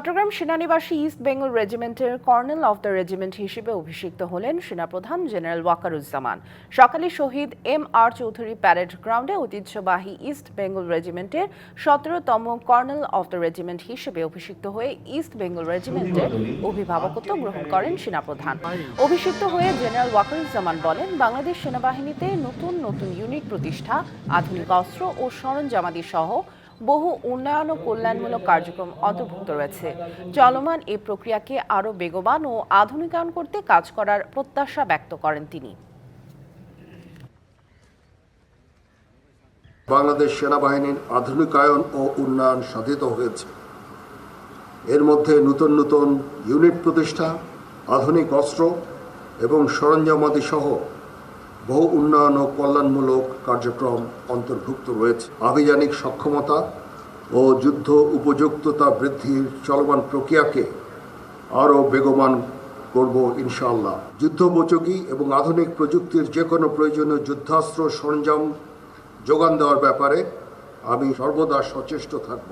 চট্টগ্রাম সেনানিবাসী ইস্ট বেঙ্গল রেজিমেন্টের colonel of the regiment হিসেবে অভিষিক্ত হলেন সেনাপ্রধান জেনারেল ওয়াকারুজ্জামান সকালে শহীদ এম আর চৌধুরী প্যারেড গ্রাউন্ডে ঐতিহ্যবাহী ইস্ট বেঙ্গল রেজিমেন্টের সতেরোতম কর্নেল অফ দ্য রেজিমেন্ট হিসেবে অভিষিক্ত হয়ে ইস্ট বেঙ্গল রেজিমেন্টের অভিভাবকত্ব গ্রহণ করেন সেনাপ্রধান। অভিষিক্ত হয়ে জেনারেল ওয়াকারুজ্জামান বলেন, বাংলাদেশ সেনাবাহিনীতে নতুন নতুন ইউনিট প্রতিষ্ঠা, আধুনিক অস্ত্র ও সরঞ্জামাদি সহ বহু উন্নয়ন ও কল্যাণমূলক কার্যক্রম অন্তর্ভুক্ত রয়েছে। চলমান এই প্রক্রিয়াকে আরও বেগবান ও আধুনিকায়ন করতে কাজ করার প্রত্যাশা ব্যক্ত করেন তিনি। বাংলাদেশ সেনাবাহিনীর আধুনিকায়ন ও উন্নয়ন সাধিত হয়েছে। এর মধ্যে নতুন নতুন ইউনিট প্রতিষ্ঠা, আধুনিক অস্ত্র এবং সরঞ্জামাদি সহ বহু উন্নয়ন ও কল্যাণমূলক কার্যক্রম অন্তর্ভুক্ত রয়েছে। আভিযানিক সক্ষমতা ও যুদ্ধ উপযুক্ততা বৃদ্ধির চলমান প্রক্রিয়াকে আরও বেগবান করব ইনশাআল্লাহ। যুদ্ধোপযোগী এবং আধুনিক প্রযুক্তির যে কোনো প্রয়োজনীয় যুদ্ধাস্ত্র সরঞ্জাম যোগান দেওয়ার ব্যাপারে আমি সর্বদা সচেষ্ট থাকব।